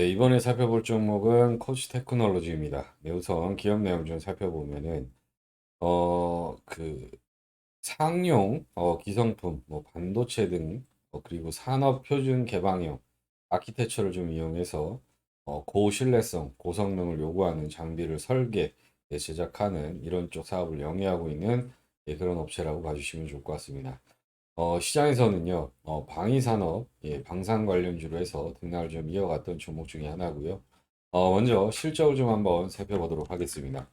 네, 이번에 살펴볼 종목은 코치 테크놀로지입니다. 네, 우선 기업 내용 좀 살펴보면은 어, 그 상용 어, 기성품, 뭐 반도체 등 어, 그리고 산업 표준 개방형 아키텍처를 좀 이용해서 어, 고신뢰성, 고성능을 요구하는 장비를 설계, 예, 제작하는 이런 쪽 사업을 영위하고 있는 예, 그런 업체라고 봐주시면 좋을 것 같습니다. 어, 시장에서는요, 어, 방위산업, 예, 방산 관련주로 해서 등락을 좀 이어갔던 종목 중에 하나고요. 어, 먼저 실적을 좀 한번 살펴보도록 하겠습니다.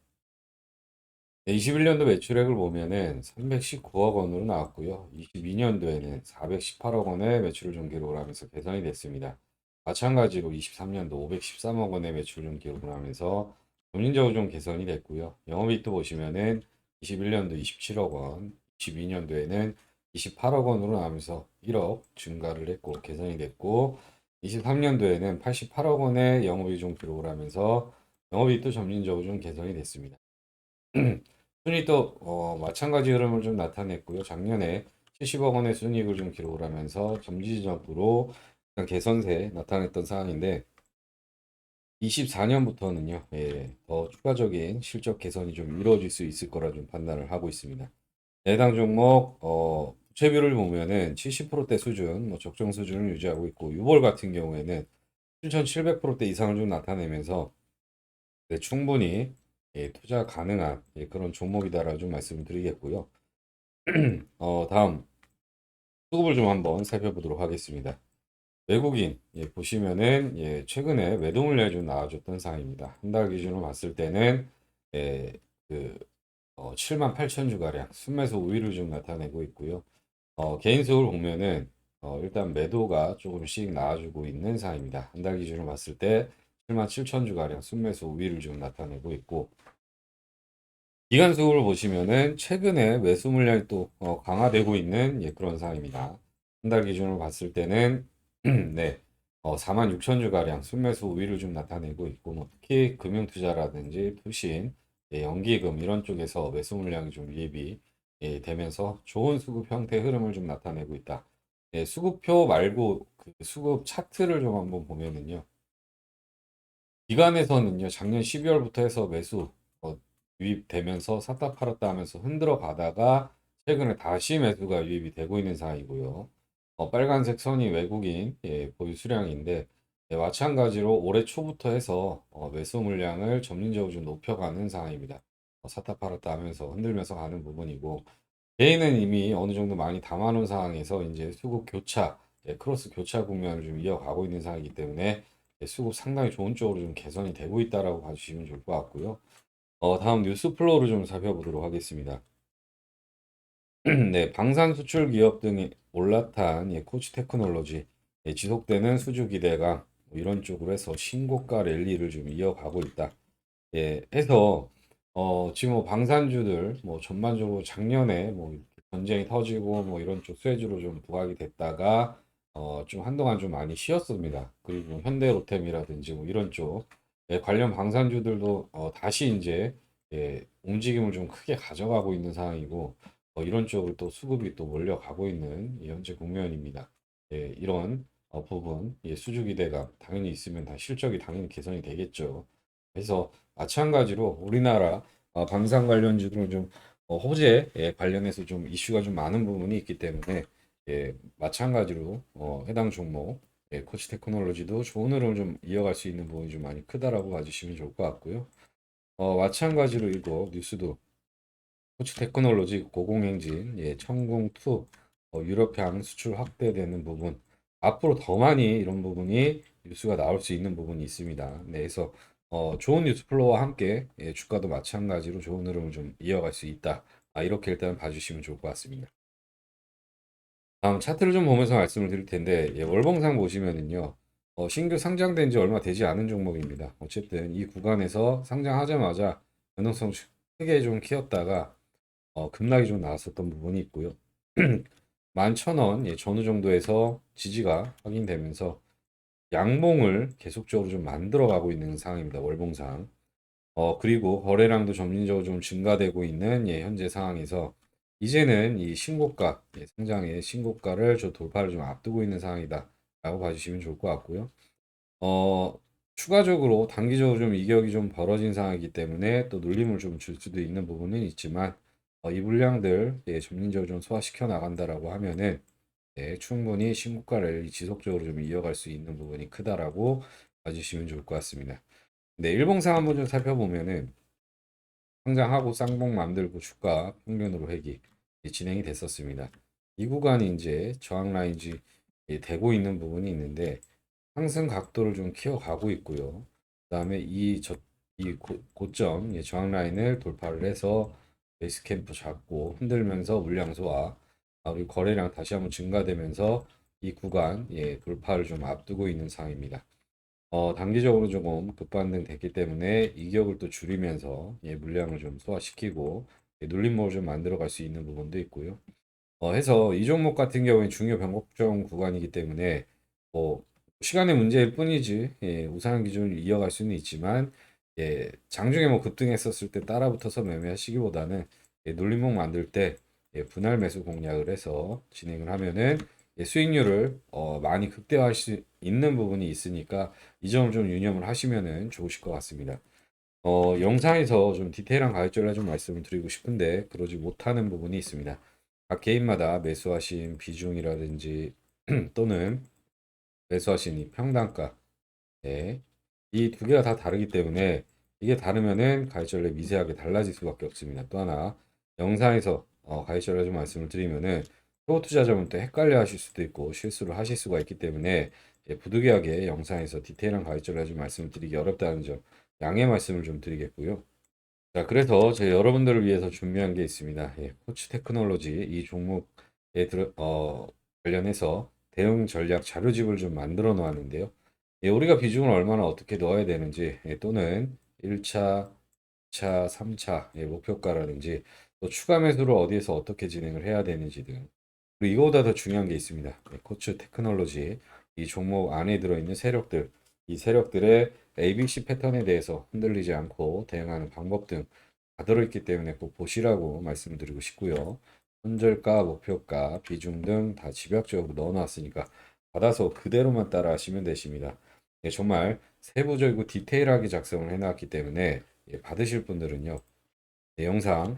21년도 매출액을 보면은 319억 원으로 나왔고요. 22년도에는 418억 원의 매출을 좀 기록을 하면서 개선이 됐습니다. 마찬가지로 23년도 513억 원의 매출을 좀 기록을 하면서 점진적으로 좀 개선이 됐고요. 영업이익도 보시면은 21년도 27억 원, 22년도에는 28억 원으로 나오면서 1억 증가를 했고 개선이 됐고 23년도에는 88억 원의 영업이익 좀 기록을 하면서 영업이익도 점진적으로 좀 개선이 됐습니다. 순이익도 어, 마찬가지 흐름을 좀 나타냈고요. 작년에 70억 원의 순이익을 좀 기록을 하면서 점진적으로 개선세 나타냈던 상황인데 24년부터는요, 예, 더 추가적인 실적 개선이 좀 이루어질 수 있을 거라 좀 판단을 하고 있습니다. 해당 종목 어, 부채비율을 보면은 70%대 수준, 뭐 적정 수준을 유지하고 있고 유볼 같은 경우에는 7,700%대 이상을 좀 나타내면서 네, 충분히 예, 투자 가능한 예, 그런 종목이다라고 좀 말씀을 드리겠고요. 어, 다음 수급을 좀 한번 살펴보도록 하겠습니다. 외국인 예, 보시면은 예, 최근에 좀 나와줬던 상황입니다. 한 달 기준으로 봤을 때는 예, 그 어, 7만 8천 주가량 순매수 우위를 좀 나타내고 있고요. 어, 개인 수급을 보면은 어, 일단 매도가 조금씩 나와주고 있는 상황입니다. 한 달 기준으로 봤을 때 7만 7천 주가량 순매수 우위를 좀 나타내고 있고 기간 수급을 보시면은 최근에 매수 물량이 또 어, 강화되고 있는 예, 그런 상황입니다. 한 달 기준으로 봤을 때는 네, 어, 4만 6천 주가량 순매수 우위를 좀 나타내고 있고 뭐 특히 금융투자라든지 투신, 예, 연기금 이런 쪽에서 매수 물량이 좀 유입이 예, 되면서 좋은 수급 형태 흐름을 좀 나타내고 있다. 예, 수급표 말고 그 수급 차트를 좀 한번 보면은요. 기간에서는요, 작년 12월부터 해서 매수 어, 유입되면서 샀다 팔았다 하면서 흔들어 가다가 최근에 다시 매수가 유입이 되고 있는 상황이고요. 어, 빨간색 선이 외국인 예, 보유 수량인데 예, 마찬가지로 올해 초부터 해서 어, 매수 물량을 점진적으로 좀 높여가는 상황입니다. 어, 샀다 팔았다 하면서 흔들면서 가는 부분이고 개인은 이미 어느 정도 많이 담아놓은 상황에서 이제 수급 교차, 예, 크로스 교차 국면을 좀 이어가고 있는 상황이기 때문에 예, 수급 상당히 좋은 쪽으로 좀 개선이 되고 있다라고 봐주시면 좋을 것 같고요. 어, 다음 뉴스 플로우를 좀 살펴보도록 하겠습니다. 네, 방산 수출 기업 등이 올라탄 예, 코치 테크놀로지 예, 지속되는 수주 기대감 뭐 이런 쪽으로 해서 신고가 랠리를 좀 이어가고 있다. 예, 해서 어, 지금 뭐 방산주들 뭐 전반적으로 작년에 뭐 전쟁이 터지고 뭐 이런 쪽 수혜주로 좀 부각이 됐다가 어, 좀 한동안 좀 많이 쉬었습니다. 그리고 뭐 현대로템이라든지 뭐 이런 쪽 예, 관련 방산주들도 어, 다시 이제 예, 움직임을 좀 크게 가져가고 있는 상황이고 어, 이런 쪽으로 또 수급이 또 몰려가고 있는 이 현재 국면입니다. 예, 이런 어, 부분 예, 수주 기대가 당연히 있으면 다 실적이 당연히 개선이 되겠죠. 그래서 마찬가지로 우리나라 어, 방산 관련주들은 좀 어, 호재 예, 관련해서 좀 이슈가 좀 많은 부분이 있기 때문에 예, 마찬가지로 어, 해당 종목 예, 코치 테크놀로지도 좋은 흐름을 좀 이어갈 수 있는 부분이 좀 많이 크다라고 봐주시면 좋을 것 같고요. 어, 마찬가지로 이거 뉴스도 코치 테크놀로지 고공행진 예, 천궁2 어, 유럽향 수출 확대되는 부분 앞으로 더 많이 이런 부분이 뉴스가 나올 수 있는 부분이 있습니다. 네, 그래서 어, 좋은 뉴스 플로우와 함께 예, 주가도 마찬가지로 좋은 흐름을 좀 이어갈 수 있다. 아, 이렇게 일단 봐주시면 좋을 것 같습니다. 다음 차트를 좀 보면서 말씀을 드릴 텐데 예, 월봉상 보시면은요. 어, 신규 상장된 지 얼마 되지 않은 종목입니다. 어쨌든 이 구간에서 상장하자마자 변동성 크게 좀 키웠다가 어, 급락이 좀 나왔었던 부분이 있고요. 11,000원 예, 전후 정도에서 지지가 확인되면서 양봉을 계속적으로 좀 만들어 가고 있는 상황입니다. 월봉상. 어, 그리고 거래량도 점진적으로 좀 증가되고 있는 예, 현재 상황에서 이제는 이 신고가, 예, 상장의 신고가를 좀 돌파를 좀 앞두고 있는 상황이다. 라고 봐주시면 좋을 것 같고요. 어, 추가적으로 단기적으로 좀 이격이 좀 벌어진 상황이기 때문에 또 눌림을 좀 줄 수도 있는 부분은 있지만 어, 이 물량들 예, 점진적으로 좀 소화시켜 나간다라고 하면은 예, 충분히 신고가 랠리 지속적으로 좀 이어갈 수 있는 부분이 크다라고 봐주시면 좋을 것 같습니다. 네, 일봉상 한번 좀 살펴보면은 상장하고 쌍봉 만들고 주가 평균으로 회기 예, 진행이 됐었습니다. 이 구간이 이제 저항 라인지 예, 되고 있는 부분이 있는데 상승 각도를 좀 키워가고 있고요. 그 다음에 이 저 이 고점 예, 저항 라인을 돌파를 해서 베이스 캠프 잡고 흔들면서 물량 소화 아, 그리고 거래량 다시 한번 증가되면서 이 구간 예, 돌파를 좀 앞두고 있는 상황입니다. 어, 단기적으로 조금 급반등 됐기 때문에 이격을 또 줄이면서 예, 물량을 좀 소화시키고 예, 눌림목을 좀 만들어 갈 수 있는 부분도 있고요. 어, 해서 이 종목 같은 경우에 중요 변곡점 구간이기 때문에 뭐 시간의 문제일 뿐이지 예, 우상한 기준을 이어갈 수는 있지만 예, 장중에 뭐 급등했었을 때 따라 붙어서 매매하시기보다는 예, 눌림목 만들 때 예, 분할 매수 공략을 해서 진행을 하면은 예, 수익률을 어, 많이 극대화할 수 있는 부분이 있으니까 이 점을 좀 유념을 하시면은 좋으실 것 같습니다. 어, 영상에서 좀 디테일한 가격전을 좀 말씀을 드리고 싶은데 그러지 못하는 부분이 있습니다. 각 개인마다 매수하신 비중이라든지 또는 매수하신 이 평단가 네. 이두 개가 다 다르기 때문에 이게 다르면은 가격전에 미세하게 달라질 수밖에 없습니다. 또 하나 영상에서 어, 가격전을 좀 말씀을 드리면은 초 투자자분 또 헷갈려 하실 수도 있고 실수를 하실 수가 있기 때문에 예, 부득이하게 영상에서 디테일한 가격전을 좀 말씀을 드리기 어렵다는 점 양해 말씀을 좀 드리겠고요. 자, 그래서 저희 여러분들을 위해서 준비한 게 있습니다. 예, 코치 테크놀로지 이 종목에 들어, 어, 관련해서 대응 전략 자료집을 좀 만들어 놓았는데요. 예, 우리가 비중을 얼마나 어떻게 넣어야 되는지 예, 또는 1차, 2차, 3차 예, 목표가라든지 또 추가 매수를 어디에서 어떻게 진행을 해야 되는지 등 그리고 이거보다 더 중요한 게 있습니다. 예, 코치 테크놀로지 이 종목 안에 들어있는 세력들 이 세력들의 ABC 패턴에 대해서 흔들리지 않고 대응하는 방법 등 다 들어있기 때문에 꼭 보시라고 말씀드리고 싶고요. 손절가, 목표가, 비중 등 다 집약적으로 넣어놨으니까 받아서 그대로만 따라 하시면 되십니다. 예, 정말 세부적이고 디테일하게 작성을 해놨기 때문에 예, 받으실 분들은요. 내 영상